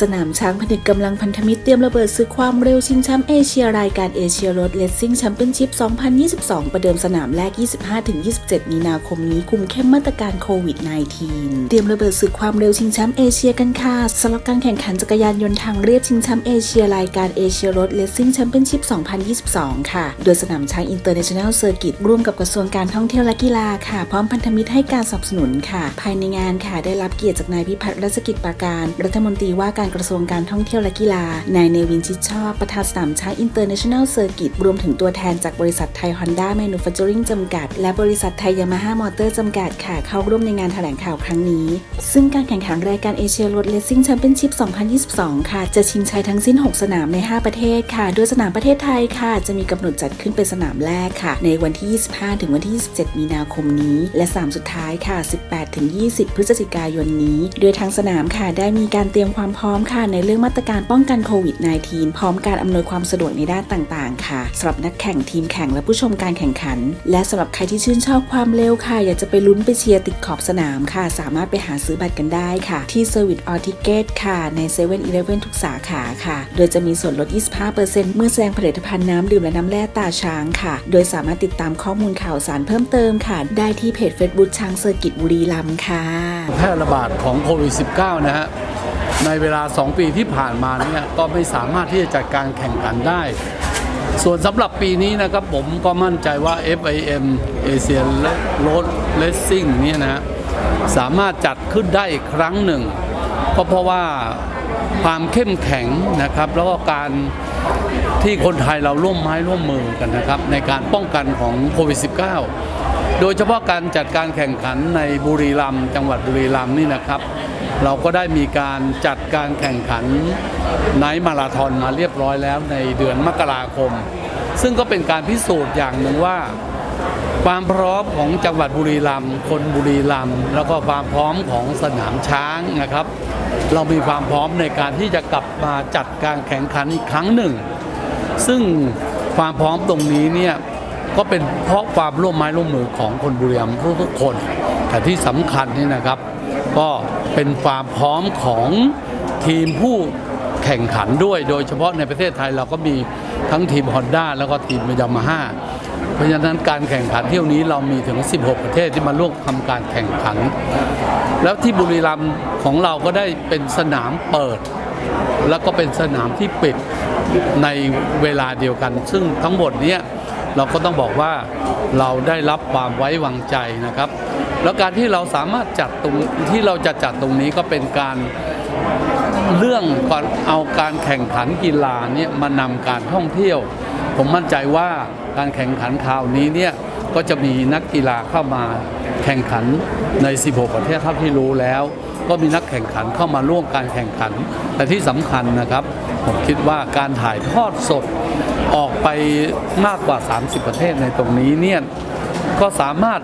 สนามช้างผนึกกำลังพันธมิตรเตรียมระเบิดซื้อความเร็วชิงแชมป์เอเชียรายการเอเชียรถเลสซิ่งแชมเปี้ยนชิพ 2022 ประเดิมสนามแรก 25-27 มีนาคมนี้คุมเข้มมาตรการโควิด -19 เตรียมระเบิดศึกความเร็วชิงแชมป์เอเชียกันค่ะสำหรับการแข่งขันจักรยานยนต์ทางเรียบชิงแชมป์เอเชียรายการเอเชียรถเลสซิ่งแชมเปี้ยนชิพ 2022 ค่ะ โดยสนามช้างอินเตอร์เนชั่นแนลเซอร์กิตร่วมกับกระทรวงการท่องเที่ยวและกีฬาค่ะ พร้อมพันธมิตรให้การสนับสนุนค่ะ ภายในงานค่ะได้รับเกียรติจากนายพิพัฒน์รัชกิจปราการ รัฐมนตรีว่าการกระทรวงการท่องเที่ยวและกีฬา นายเนวินชิดชอบ ประธานสนามช้างอินเตอร์เนชั่นแนลเซอร์กิตรวมถึงตัวแทนจากบริษัทไทยฮอนด้าแมนูแฟคเจอริงจำกัด และบริษัทไทยยามาฮ่ามอเตอร์จำกัดค่ะเข้าร่วมในงานแถลงข่าวครั้งนี้ ซึ่งการแข่งขันรายการเอเชียรถเลสซิ่งแชมเปี้ยนชิพ 2022 ค่ะ จะชิงชัยทั้งสิ้น 6 สนามใน 5 ประเทศค่ะ โดยสนามประเทศไทยค่ะ จะมีกำหนดจัดขึ้นเป็นสนามแรกค่ะ ในวันที่ 25 ถึงวันที่ 27 มีนาคมนี้ และ 3 สุดท้ายค่ะ 18 ถึง 20 พฤศจิกายนนี้ โดยทางสนามค่ะได้มีการเตรียมความพร้อมค่ะในเรื่องมาตรการป้องกันโควิด -19 พร้อมการอำนวยความสะดวกในด้านต่างๆ ค่ะสำหรับนักแข่งทีมแข่งและผู้ชมการแข่งขัน และสำหรับใครที่ชื่นชอบความเร็วค่ะ อยากจะไปลุ้นไปเชียร์ติดขอบสนามค่ะ สามารถไปหาซื้อบัตรกันได้ค่ะ ที่ Service All Ticket ค่ะ ใน7 e เ e ่ e อทุกสาขาค่ะ โดยจะมีส่วนลด 25%เมื่อแสดงผลิตภัณฑ์น้ำดื่มและน้ำแร่ตาช้างค่ะ โดยสามารถติดตามข้อมูลข่าวสารเพิ่มเติมค่ะ ได้ที่เพจ Facebook ช้างเซอร์กิตบุรีรัมย์ค่ะแพร่ระบาดของโควิด -19 นะฮะ ในเวลา 2 ปีที่ผ่านมาเนี่ยก็ไม่สามารถที่จะจัดการแข่งขันได้ ส่วนสำหรับปีนี้นะครับผมก็มั่นใจว่า FIM Asian Road Racing เนี่ยนะสามารถจัดขึ้นได้อีกครั้งหนึ่งก็เพราะว่าความเข้มแข็งนะครับ แล้วก็การที่คนไทยเราร่วมไม้ร่วมมือกันนะครับ ในการป้องกันของโควิด -19 โดยเฉพาะการจัดการแข่งขันในบุรีรัมย์จังหวัดบุรีรัมย์นี่นะครับ เราก็ได้มีการจัดการแข่งขันไนท์มาราธอนมาเรียบร้อยแล้วในเดือนมกราคม ซึ่งก็เป็นการพิสูจน์อย่างหนึ่งว่า ความพร้อมของจังหวัดบุรีรัมย์คนบุรีรัมย์แล้วก็ความพร้อมของสนามช้างนะครับ เรามีความพร้อมในการที่จะกลับมาจัดการแข่งขันอีกครั้งหนึ่ง ซึ่งความพร้อมตรงนี้เนี่ยก็เป็นเพราะความร่วมไม้ร่วมมือของคนบุรีรัมย์ทุกๆคน แต่ที่สำคัญนี่นะครับ ก็เป็นความพร้อมของทีมผู้แข่งขันด้วย โดยเฉพาะในประเทศไทยเราก็มีทั้งทีมฮอนด้าแล้วก็ทีมยามาฮ่าเพราะฉะนั้นการแข่งขันเที่ยวนี้เรามีถึง 16 ประเทศที่มาร่วมทำการแข่งขัน แล้วที่บุรีรัมย์ของเราก็ได้เป็นสนามเปิด แล้วก็เป็นสนามที่ปิดในเวลาเดียวกัน ซึ่งทั้งหมดนี้เราก็ต้องบอกว่าเราได้รับความไว้วางใจนะครับ แล้วการที่เราสามารถจัดตรงที่เราจะจัดตรงนี้ก็เป็นการเรื่องก่อนเอาการแข่งขันกีฬาเนี่ยมานำการท่องเที่ยว ผมมั่นใจว่าการแข่งขันคราวนี้เนี่ยก็จะมีนักกีฬาเข้ามาแข่งขันใน 16 ประเทศเท่าที่รู้แล้ว ก็มีนักแข่งขันเข้ามาร่วมการแข่งขัน แต่ที่สำคัญนะครับ ผมคิดว่าการถ่ายทอดสดออกไปมากกว่า 30 ประเทศในตรงนี้เนี่ยก็สามารถ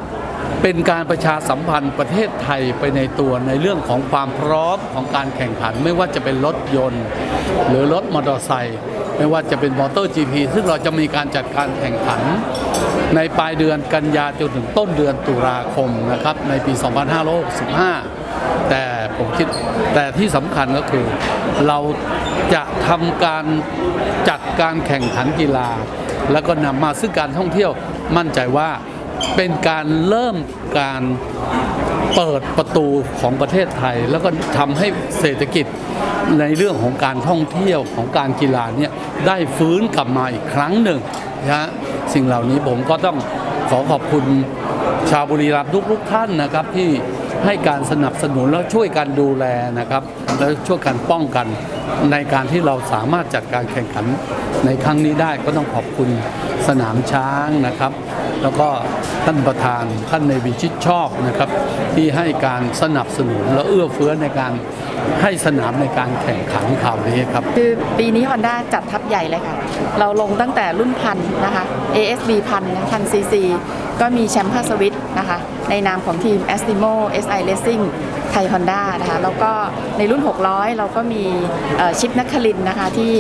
เป็นการประชาสัมพันธ์ประเทศไทยไปในตัวในเรื่องของความพร้อมของการแข่งขัน ไม่ว่าจะเป็นรถยนต์ หรือรถมอเตอร์ไซค์ไม่ว่าจะเป็นมอเตอร์จีพีซึ่งเราจะมีการจัดการแข่งขัน ในปลายเดือนกันยาจนถึงต้นเดือนตุลาคมนะครับในปี 2565 แต่ผมคิดแต่ที่สำคัญก็คือ เราจะทำการจัดการแข่งขันกีฬา แล้วก็นำมาซึ่งการท่องเที่ยวมั่นใจว่า เป็นการเริ่มการเปิดประตูของประเทศไทย แล้วก็ทำให้เศรษฐกิจในเรื่องของการท่องเที่ยวของการกีฬาเนี่ยได้ฟื้นกลับมาอีกครั้งหนึ่งนะสิ่งเหล่านี้ผมก็ต้องขอขอบคุณชาวบุรีรัมย์ทุกๆท่านนะครับที่ให้การสนับสนุนแล้วช่วยกันดูแลนะครับ แล้วช่วยกันป้องกันในการที่เราสามารถจัดการแข่งขันในครั้งนี้ได้ก็ต้องขอบคุณสนามช้างนะครับ แล้วก็ท่านประธานท่านในวิชิตชอบนะครับ ที่ให้การสนับสนุนและเอื้อเฟื้อในการให้สนามในการแข่งขันข่าวนี้ครับ คือปีนี้ Honda จัดทัพใหญ่เลยค่ะ เราลงตั้งแต่รุ่นพันนะคะ ASB พันพันซีซีก็มีแชมป์ภาสวิตนะคะ ในนามของทีม a s t i m o SI Racing ไทย Honda นะคะแล้วก็ในรุ่น 600 เราก็มีชิปนักคลินนะคะที่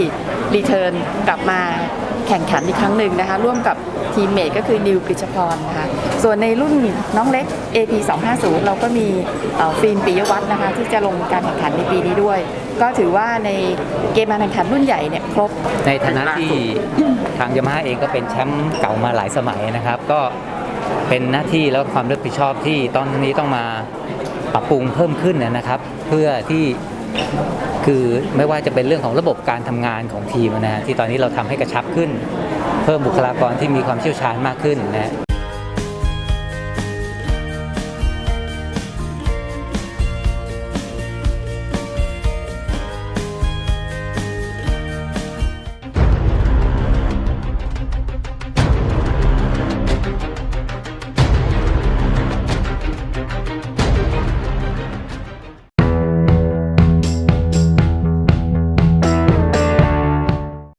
รีเทิร์นกลับมา แข่งขันอีกครั้งหนึ่งนะคะ ร่วมกับทีมเมทก็คือนิวกฤษพรนะคะส่วนในรุ่นน้องเล็ก AP 250 เราก็มีฟิล์มปิยวัฒน์นะคะ ที่จะลงการแข่งขันในปีนี้ด้วย ก็ถือว่าในเกมการแข่งขันรุ่นใหญ่เนี่ยครบ ในฐานะที่ทางยามาฮ่าเองก็เป็นแชมป์เก่ามาหลายสมัยนะครับ ก็เป็นหน้าที่แล้วความรับผิดชอบที่ตอนนี้ต้องมาปรับปรุงเพิ่มขึ้นนะครับ เพื่อที่ คือไม่ว่าจะเป็นเรื่องของระบบการทำงานของทีมนะฮะที่ตอนนี้เราทำให้กระชับขึ้น เพิ่มบุคลากรที่มีความเชี่ยวชาญมากขึ้นนะฮะ